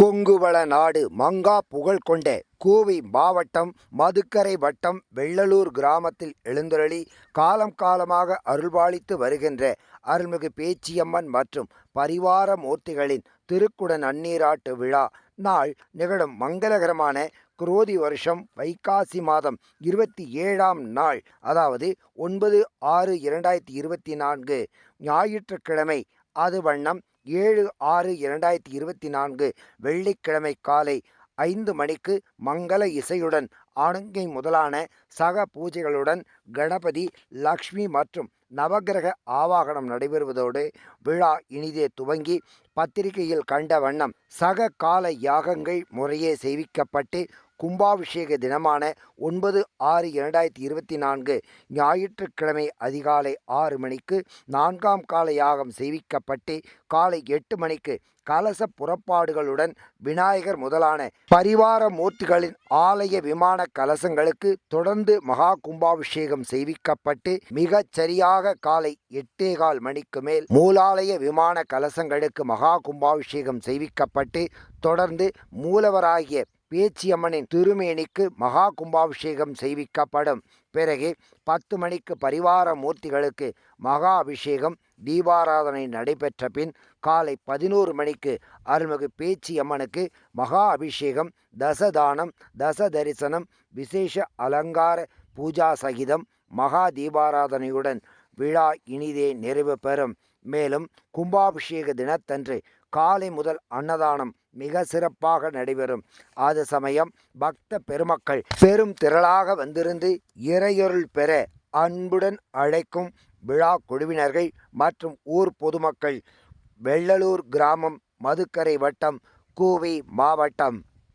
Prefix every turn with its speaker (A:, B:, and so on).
A: கொங்குவள நாடு மங்கா புகழ் கொண்ட கோவை மாவட்டம் மதுக்கரை வட்டம் வெள்ளலூர் கிராமத்தில் எழுந்தருளி காலம் காலமாக அருள்பாலித்து வருகின்ற அருள்மிகு பேச்சியம்மன் மற்றும் பரிவார மூர்த்திகளின் திருக்குடன் அந்நீராட்டு விழா நாள் நிகழும் மங்களகரமான குரோதி வருஷம் வைகாசி மாதம் இருபத்தி ஏழாம் நாள் அதாவது ஒன்பது ஆறு இரண்டாயிரத்தி இருபத்தி நான்கு ஞாயிற்றுக்கிழமை. அது வண்ணம் ஏழு ஆறு இரண்டாயிரத்தி இருபத்தி நான்கு வெள்ளிக்கிழமை காலை ஐந்து மணிக்கு மங்கள இசையுடன் ஆணுங்கை முதலான சக பூஜைகளுடன் கணபதி லக்ஷ்மி மற்றும் நவக்கிரக ஆவாகனம் நடைபெறுவதோடு விழா இனிதே துவங்கி பத்திரிகையில் கண்ட வண்ணம் சக கால யாகங்கள் முறையே செய்விக்கப்பட்டு கும்பாபிஷேக தினமான ஒன்பது ஆறு இரண்டாயிரத்தி இருபத்தி நான்கு ஞாயிற்றுக்கிழமை அதிகாலை ஆறு மணிக்கு நான்காம் கால யாகம் செய்விக்கப்பட்டு காலை எட்டு மணிக்கு கலச புறப்பாடுகளுடன் விநாயகர் முதலான பரிவார மூர்த்திகளின் ஆலய விமான கலசங்களுக்கு தொடர்ந்து மகா கும்பாபிஷேகம் செய்விக்கப்பட்டு மிகச் சரியாக காலை எட்டே கால் மணிக்கு மேல் மூலாலய விமான கலசங்களுக்கு மகா கும்பாபிஷேகம் செய்விக்கப்பட்டு தொடர்ந்து மூலவராகிய பேச்சியம்மனின் திருமேனிக்கு மகா கும்பாபிஷேகம் செய்விக்கப்படும். பிறகு பத்து மணிக்கு பரிவார மூர்த்திகளுக்கு மகா அபிஷேகம் தீபாராதனை நடைபெற்ற பின் காலை பதினோரு மணிக்கு அருள்மிகு பேச்சியம்மனுக்கு மகா அபிஷேகம் தசதானம் தச தரிசனம் விசேஷ அலங்கார பூஜா சகிதம் மகா தீபாராதனையுடன் விழா இனிதே நிறைவு பெறும். மேலும் கும்பாபிஷேக தினத்தன்று காலை முதல் அன்னதானம் மிக சிறப்பாக நடைபெறும். அது சமயம் பக்த பெருமக்கள் பெரும் திரளாக வந்திருந்து இறையொருள் பெற அன்புடன் அழைக்கும் விழா குழுவினர்கள் மற்றும் ஊர் பொதுமக்கள். வெள்ளலூர் கிராமம் மதுக்கரை வட்டம் கூவி மாவட்டம்.